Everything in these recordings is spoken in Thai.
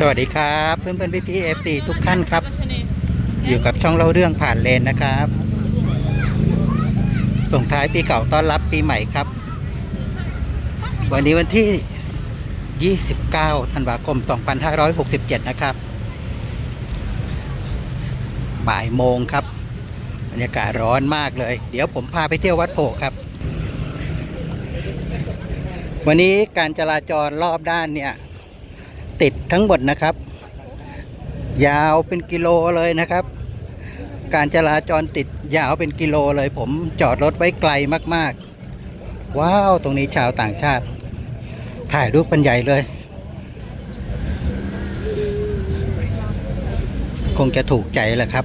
สวัสดีครับ เพื่อนเพื่อนพี่พี่เอฟซีทุกท่านครับ อยู่กับช่องเล่าเรื่องผ่านเลนนะครับ ส่งท้ายปีเก่าต้อนรับปีใหม่ครับ วันนี้วันที่ 29 ธันวาคม 2567 นะครับ บ่ายโมงครับบรรยากาศร้อนมากเลย เดี๋ยวผมพาไปเที่ยววัดโพครับ วันนี้การจราจรรอบด้านเนี่ย ติดทั้งหมดนะครับ ยาวเป็นกิโลเลยนะครับ การจราจรติดยาวเป็นกิโลเลย ผมจอดรถไว้ไกลมากๆ ว้าวตรงนี้ชาวต่างชาติ ถ่ายรูปเป็นใหญ่เลย คงจะถูกใจแหละครับ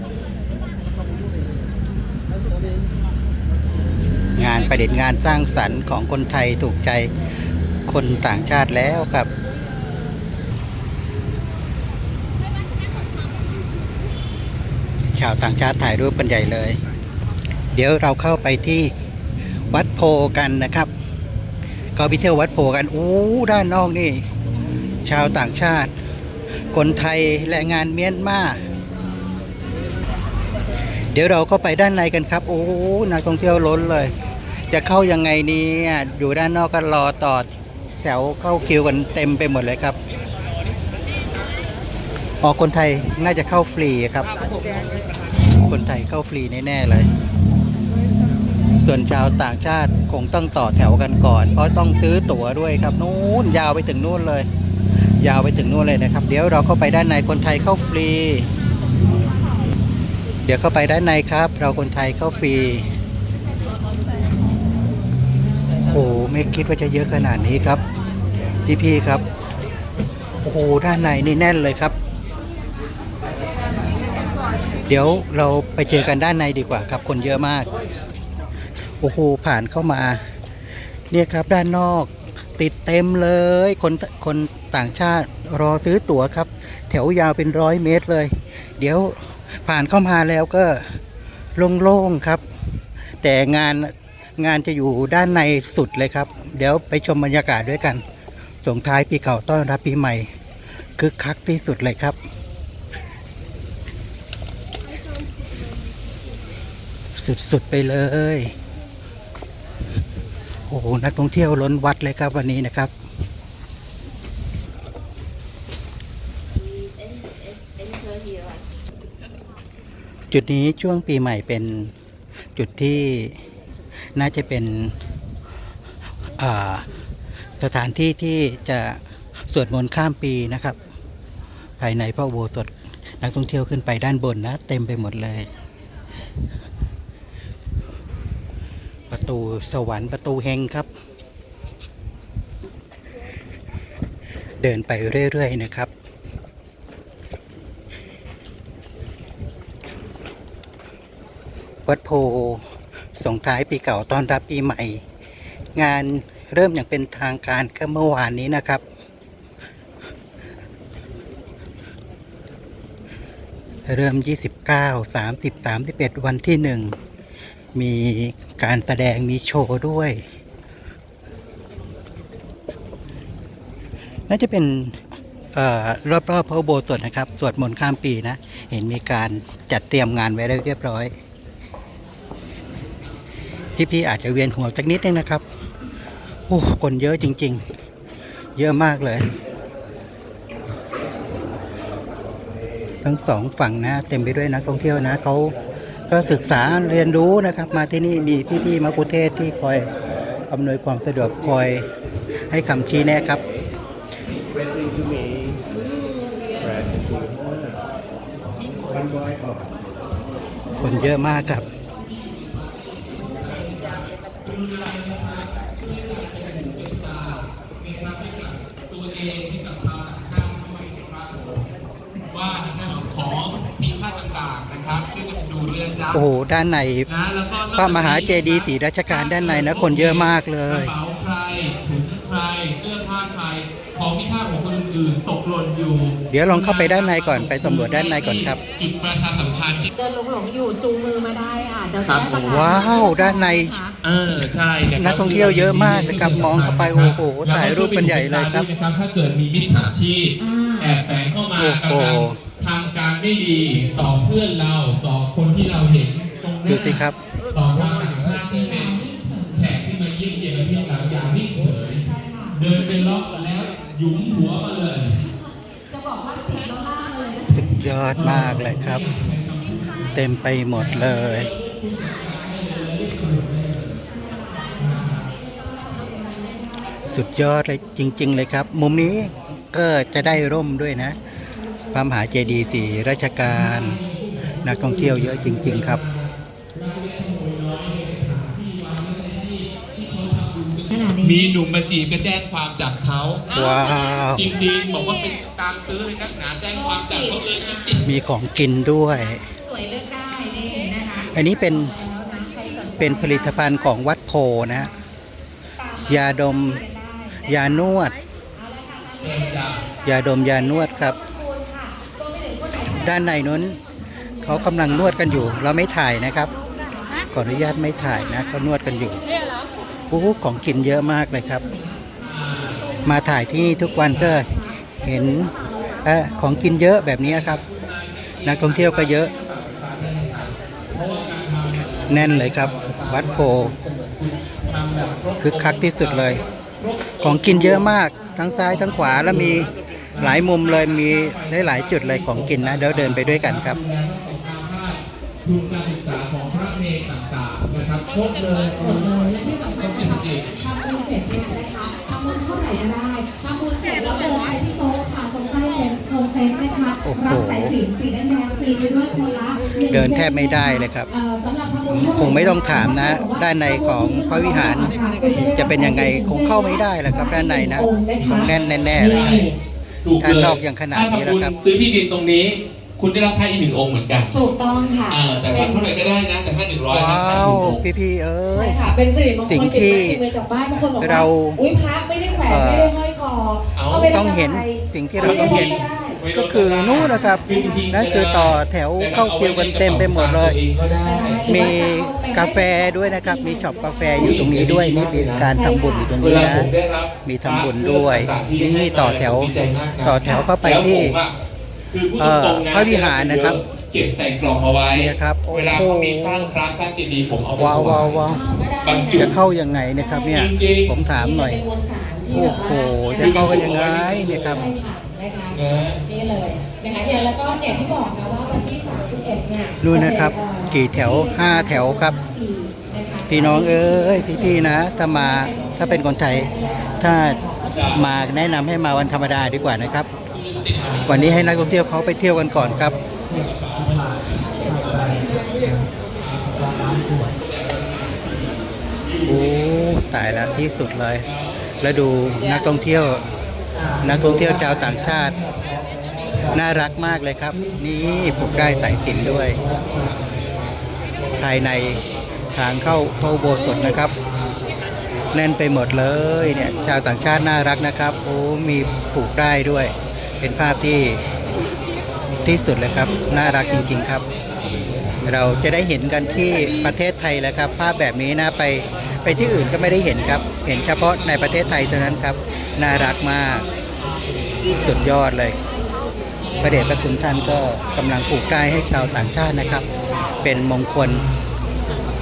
งานประดิษฐ์งานสร้างสรรค์ของคนไทยถูกใจคนต่างชาติแล้วครับ ชาวต่างชาติถ่ายรูปกันใหญ่เลย เดี๋ยวเราเข้าไปที่วัดโพกันนะครับ ก็ไปเที่ยววัดโพกันโอ้ด้านนอกนี่ ชาวต่างชาติ คนไทยแรงงานเมียนมาเดี๋ยวเราก็ไปด้านในกันครับโอ้นักท่องเที่ยวล้นเลย จะเข้ายังไงนี่อยู่ด้านนอกก็รอต่อแถวเข้าคิวกันเต็มไปหมดเลยครับอ๋อคนไทยน่าจะเข้าฟรีครับ คนไทยเข้าฟรีแน่ๆเลย ส่วนชาวต่างชาติคงต้องต่อแถวกันก่อน เพราะต้องซื้อตั๋วด้วยครับนู้นยาวไปถึงนู่นเลย ยาวไปถึงนู่นเลยนะครับ เดี๋ยวเราเข้าไปด้านในคนไทยเข้าฟรี เดี๋ยวเข้าไปด้านในครับ เราคนไทยเข้าฟรีโอ้โหไม่คิดว่าจะเยอะขนาดนี้ครับ พี่ๆครับโอ้โหด้านในนี่แน่นเลยครับ เดี๋ยวเรา เจอกันด้านในดีกว่าครับ คนเยอะมาก โอ้โหผ่านเข้ามา เนี่ยครับด้านนอก ติดเต็มเลย คนคนต่างชาติรอซื้อตั๋วครับ แถวยาวเป็นร้อยเมตรเลย เดี๋ยวผ่านเข้ามาแล้วก็โล่งๆครับ แต่งานงานจะอยู่ด้านในสุดเลยครับ เดี๋ยวไปชมบรรยากาศด้วยกัน ส่งท้ายปีเก่าต้อนรับปีใหม่คึกคักที่สุดเลยครับ สุดๆไปเลย โอ้โห นักท่องเที่ยวล้นวัดเลยครับวันนี้นะครับ จุดนี้ช่วงปีใหม่เป็นจุดที่น่าจะเป็นสถานที่ที่จะสวดมนต์ข้ามปีนะครับ ภายในพระอุโบสถนักท่องเที่ยวขึ้นไปด้านบนนะ เต็มไปหมดเลย ประตูสวรรค์ประตูเฮงครับ เดินไปเรื่อย ๆ นะครับ วัดโพส่งท้ายปีเก่าต้อนรับปีใหม่ งานเริ่มอย่างเป็นทางการก็เมื่อวานนี้นะครับ เริ่ม 29 30 31 วันที่หนึ่ง มีการแสดงมีโชว์ด้วย น่าจะเป็นออรอบๆพระอุโบสถนะครับ สวดมนต์ข้ามปีนะ เห็นมีการจัดเตรียมงานไว้เรียบร้อยพี่ๆอาจจะเวียนหัวสักนิดนึงนะครับ โอ้ คนเยอะจริง ๆ เยอะมากเลย ทั้งสองฝั่งนะ เต็มไปด้วยนักท่องเที่ยวนะเขา ก็ศึกษาเรียนรู้นะครับ มาที่นี่มีพี่ๆมักคุเทศที่คอยอำนวยความสะดวกคอยให้คำชี้แนะครับ คนเยอะมากครับว่าในเรื่องของมีค่าต่างๆนะครับช่วยกันดูเรือจ้า โอ้โหด้านในนะแล้วก็พระมหาเจดีย์ศรีราชการด้านในนะคนเยอะมากเลกระยเป๋าใครถุงใครเสื้อผ้าใครของมีค่าของคนอื่นๆตกหล่นอยู่ เดี๋ยวลองเข้าไปด้านในก่อนไปสำรวจด้านในก่อนครับ จุดประชาสัมพันธ์ เดินหลงๆอยู่จูงมือมาได้ค่ะเดี๋ยวครัจะบได้ประกาศว้าวด้านใน เออใช่ะครับนักท่องเที่ยวเยอะมากนะครับมองเข้าไปโอ้โหถ่ายรูปกันใหญ่เลยครับแวก็ช่วป็นหูป็นตาด้วยนะครับถ้าเกิดมีมิจฉาชีพแอบแฝงเข้ามาโอ้โหกำลังทำการ ไม่ดีต่อเพื่อนเราต่อคนที่เราเห็นตรงหน้าดูสิครับต่อชาวต่างชาติที่เป็นแขกที่มาเยี่ยมเยียนประเทศเราอย่างนิ่งเฉย เดินเป็นล็อกกันแล้วหยุมหัวมาเลยจะบอกว่าจิตแล้วล่างเลยนะสุดยอดมากเลยครับ เต็มไปหมดเลย สุดยอดเลยจริง ๆ เลยครับ มุมนี้ก็จะได้ร่มด้วยนะ พระมหาเจดีย์สีราชการ นักท่องเที่ยวเยอะจริง ๆ ครับขนาดนี้มีหนุ่มมาจีบก็แจ้งความจับเขาว้าวจริงๆบอกว่าเป็นตามตื้อเลยนักหนาแจ้งความจับเขาเลยจริงมีของกินด้วยสวยเลือกได้นี่นะคะอันนี้เป็นแล้วนะใครสนใจเป็นผลิตภัณฑ์ของวัดโพนะ ยาดมยานวด ยาดมยานวดครับ ด้านในนู้นเขากำลังนวดกันอยู่ เราไม่ถ่ายนะครับ ขออนุญาตไม่ถ่ายนะเขานวดกันอยู่โอ้โหของกินเยอะมากเลยครับ มาถ่ายที่นี่ทุกวันก็เห็นอของกินเยอะแบบนี้ครับ นักท่องเที่ยวก็เยอะ แน่นเลยครับ วัดโพคึกคักที่สุดเลย ของกินเยอะมากทั้งซ้ายทั้งขวาแล้วมี หลายมุมเลยมีหลายๆจุดเลยของกินนะ เดี๋ยวเดินไปด้วยกันครับทุนการศึกษาของพระเนรต่างๆนะครับครบเลยหมดเลยและที่สำคัญจค่ะริงทำบุญเสร็จเนี่ยนะคะทำบุญเท่าไหร่ก็ได้ทำบุญเสร็จแล้วเดินไปที่โต๊ะค่ะตรงใต้เต็นท์ตรงเต็นท์นะคะโอ้โหรับสายสิญจนสีแดงๆฟรีไปด้วยคนละหงเดินแทบไม่ได้เลยครับเอ่อสำหรับทำบุญเท่าไหร่คงไม่ต้องถามนะ ด้านในของพระวิหาร จะเป็นยังไงคงเข้าไม่ได้แล้วครับด้านในนะคงแน่นแน่ๆเลยครับๆ ถูกด้านเลยนอกยังขนาดนี้แล้วครับถ้าทำซื้อที่ดินตรงนี้ คุณได้รับพระอีกหนึ่งองค์เหมือนกันถูกต้องค่ะอ่าแต่ทำเท่าไหร่ก็ได้นะ แต่ถ้าหนึ่งร้อยว้านะวพี่ๆเอ้ใช่ยค่ะ เป็นสิริมงคลสิ่งที่ติดไม้ติดมือกลับบ้านบางคนบอกว่าเราอุ้ยพระไม่ได้แขวนเอ่อ ไม่ได้ห้อยคอเอาาไปได้ต้องเห็นะไรสิ่งที่เราต้องเห็น ไม่ได้ก็ คือนู่นนะครับ นั่นคือต่อแถวเข้าคิวกันเต็มไปหมดเลย มีกาแฟด้วยนะครับ มีช็อปกาแฟอยู่ตรงนี้ด้วย นี่มีการทำบุญอยู่ตรงเวนี้ลานะผมได้รับมีทำบุญด้วย นี่ต่อแถวดีใจมากนะต่อแถวเข้าไปที่แล้วผมอะคือพูดเอ่อตรงๆนะพระวิหารนะครับเก็บใส่กล่องเอาไว้เนี่ยครับโอ้โหเวลาเขามีสร้างพระสร้างเจดีย์ผมเอาไปว้าวถว้าวว้าวบรรจุจะเข้ายังไงนะครับเนี่ยจริงๆผมถามหน่อยเป็นมวลสารที่โอ้แบบโหว่าจะเข้ากันยังไงเนี่ยครับใช่ค่ะ นะคะนะนี่เลยนะคะอย่างแล้วก็เนี่ยที่บอกนะว่าวันที่31เนี่ยนู่นนะครับ กี่แถวห้าแถวครับปีนะคะพี่น้องเอ้ยพี่ๆนะ ถ้ามาถ้าเป็นคนไทยถ้ามาแนะนำให้มาวันธรรมดาดีกว่านะครับ วันนี้ให้นักท่องเที่ยวเขาไปเที่ยวกันก่อนครับโอ้ตายแล้วที่สุดเลย แล้วดูนักท่องเที่ยว นักท่องเที่ยวชาวต่างชาติ น่ารักมากเลยครับ นี่ผูกได้สายสิญจนด้วย ภายในทางเข้าพระอุโบสถนะครับ แน่นไปหมดเลยเนี่ยชาวต่างชาติน่ารักนะครับโอ้มีผูกได้ด้วย เป็นภาพที่ที่สุดเลยครับ น่ารักจริง ๆครับ เราจะได้เห็นกันที่ประเทศไทยแหล้วครับ ภาพแบบนี้นะไป ไปที่อื่นก็ไม่ได้เห็นครับ เห็นเฉพาะในประเทศไทยเท่านั้นครับ น่ารักมาก สุดยอดเลยพระเดชพระคุณท่านก็กำลังปลูกได้ให้ชาวต่างชาตินะครับ เป็นมงคล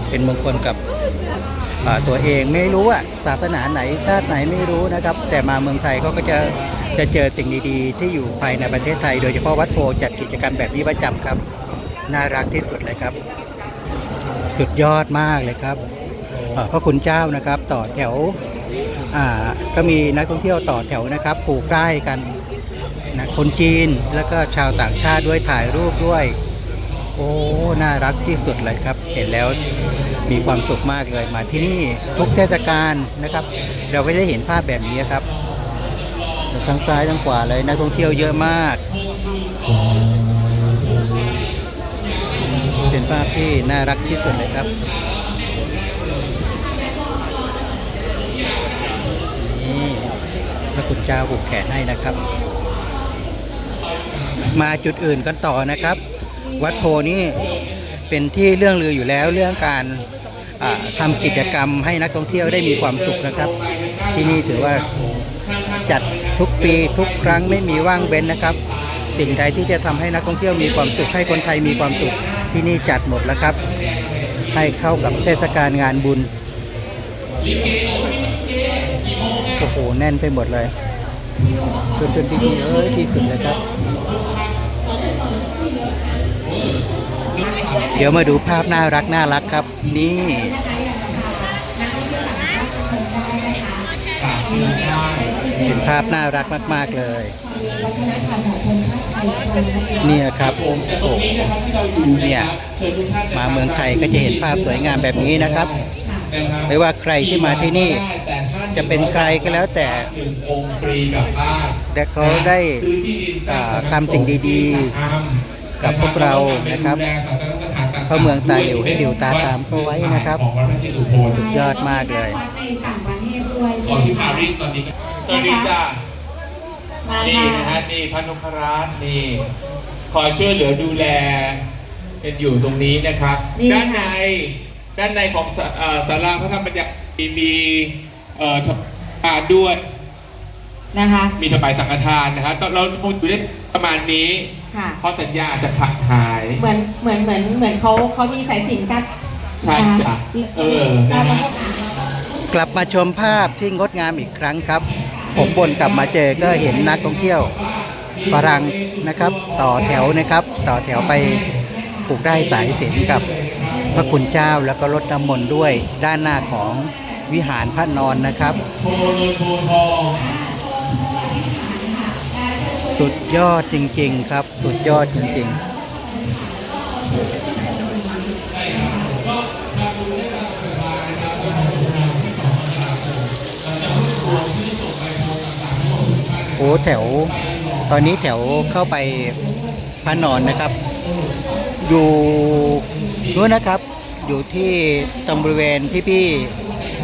เป็นมงคลกับตัวเองไม่รู้อะศาสนาไหนชาติไหนไม่รู้นะครับ แต่มาเมืองไทยเขาก็จะจะเจอสิ่งดีๆ ที่อยู่ภายในประเทศไทย โดยเฉพาะวัดโพจัดกิจกรรมแบบนี้ประจำครับ น่ารักที่สุดเลยครับ สุดยอดมากเลยครับ พระคุณเจ้านะครับ ต่อแถวก็มีนักท่องเที่ยวต่อแถวนะครับผูกได้กันนะคนจีนแล้วก็ชาวต่างชาติด้วยถ่ายรูปด้วย โอ้น่ารักที่สุดเลยครับ เห็นแล้วมีความสุขมากเลยมาที่นี่ทุกเทศกาลนะครับ เราก็ได้เห็นภาพแบบนี้ครับทั้งซ้ายทั้งขวาเลยนักท่องเที่ยวเยอะมาก เป็นภาพที่น่ารักที่สุดเลยครับนี่พระ คุณเจ้าผูกแขนให้นะครับ มาจุดอื่นกันต่อนะครับ วัดโพนี่เป็นที่เรื่องลืออยู่แล้วเรื่องการทำากิจกรรมให้นักท่องเที่ยวได้มีความสุขนะครับ ที่นี่ถือว่าจัดทุกปีทุกครั้งไม่มีว่างเว้นนะครับ สิ่งใดที่จะทำให้นักท่องเที่ยวมีความสุขให้คนไทยมีความสุขที่นี่จัดหมดแล้วครับ ให้เข้ากับเทศกาลงานบุญ โอ้โหแน่นไปหมดเลยจนเป็นพิธีเอ้ยที่สุดเลยครับ เดี๋ยวมาดูภาพน่ารักน่ารักครับ นี่เป็นภาพน่ารักมาก ๆ เลย เนี่ยครับโอ้โหเนี่ยมาเมืองไทยก็จะเห็นภาพสวยงามแบบนี้นะครับ ไม่ว่าใครที่มาที่นี่ จะเป็นใครก็แล้วแต่หนึ่งองค์ฟรีกลับบ้านแต่เขาได้ซื้อที่ดินสร้างอ่าทำสิ่งดีๆ กับพวกเรานะครับเข้าเมืองตาหลิวให้หลิวตาตามเขาไว้นะครับของวัดพระชิตุโพสุดยอดมากเลยในต่างประเทศด้วยขใช่อไหมที่ปาคะรีสตอนนี้ก็สวัสดีจ้ามานี่นะค่ะฮะนี่พระนพรัตน์นี่คอยช่วยเหลือดูแลเป็นอยู่ตรงนี้นะครับ ด้านในด้านในของศาเอ่อศาลาพระธรรมบัญญัติมี เอ่อทานด้วยนะคะ มีถวายสังฆทานนะครับตอนเราคงอยู่ได้ประมาณนี้ค่ะ เพราะสัญญาอาจจะขาดหาย เหมือนเหมือนเหมือนเหมือนเขาเขามีสายสิญจนกันใช่จ้ะเออนะฮะ กลับมาชมภาพที่งดงามอีกครั้งครับ ผมบนกลับมาเจอก็เห็นนักท่องเที่ยวฝรั่งนะครับ ต่อแถวนะครับ ต่อแถวไปผูกได้สายสิญจนกับพระคุณเจ้าแล้วก็รถน้ำมนต์ด้วยด้านหน้าของ วิหารพระนอนนะครับ สุดยอดจริง ๆ ครับ สุดยอดจริง ๆโอ้แถว ตอนนี้แถวเข้าไปพระนอนนะครับ อยู่นู้นนะครับ อยู่ที่ตรงบริเวณที่พี่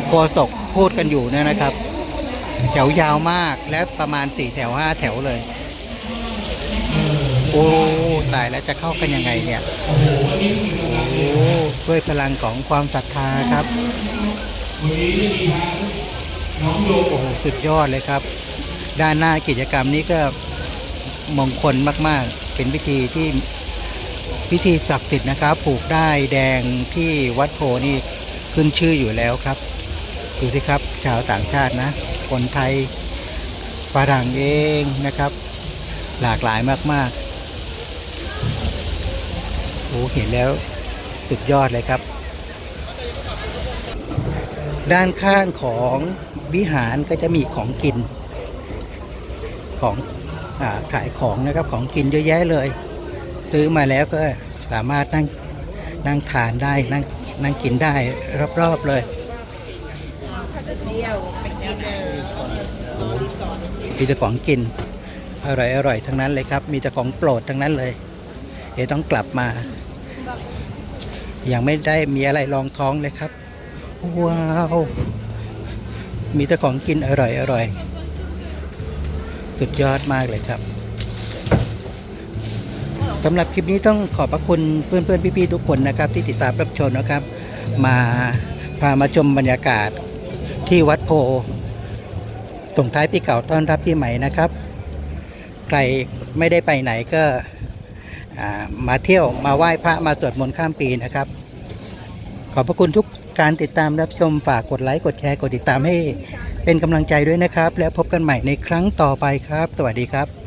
โฆษกพูดกันอยู่เนี่ยนะครับ แถวยาวมากและประมาณสี่แถวห้าแถวเลย โอ้ตายแล้วจะเข้ากันยังไงเนี่ยโอ้ด้วยพลังของความศรัทธาครับโอ้สุดยอดเลยครับ ด้านหน้ากิจกรรมนี้ก็มงคลมาก ๆ เป็นพิธีที่พิธีศักดิ์สิทธิ์นะครับ ผูกได้แดงที่วัดโพนี่ขึ้นชื่ออยู่แล้วครับ ดูสิครับ ชาวต่างชาตินะ คนไทยฝรั่งเองนะครับ หลากหลายมากๆโอ้เห็นแล้วสุดยอดเลยครับ ด้านข้างของวิหารก็จะมีของกิน ของอขายของนะครับของกินเยอะแยะเลย ซื้อมาแล้วก็สามารถนั่งนั่งทานได้นั่งนั่งกินได้รอบๆเลย มีแต่ของกิน อร่อยอร่อยทั้งนั้นเลยครับ มีแต่ของโปรดทั้งนั้นเลย เดี๋ยวต้องกลับมา ยังไม่ได้มีอะไรรองท้องเลยครับ ว้าว มีแต่ของกินอร่อยอร่อย สุดยอดมากเลยครับสำหรับคลิปนี้ต้องขอบพระคุณเพื่อนเพื่อนๆพี่ๆทุกคนนะครับ ที่ติดตามรับชมนะครับ มาพามาชมบรรยากาศ ที่วัดโพส่งท้ายปีเก่าต้อนรับปีใหม่นะครับ ใครไม่ได้ไปไหนก็มาเที่ยวมาไหว้พระมาสวดมนต์ข้ามปีนะครับ ขอบพระคุณทุกการติดตามรับชมฝากกดไลค์กดแชร์กดติดตามให้เป็นกำลังใจด้วยนะครับ แล้วพบกันใหม่ในครั้งต่อไปครับ สวัสดีครับ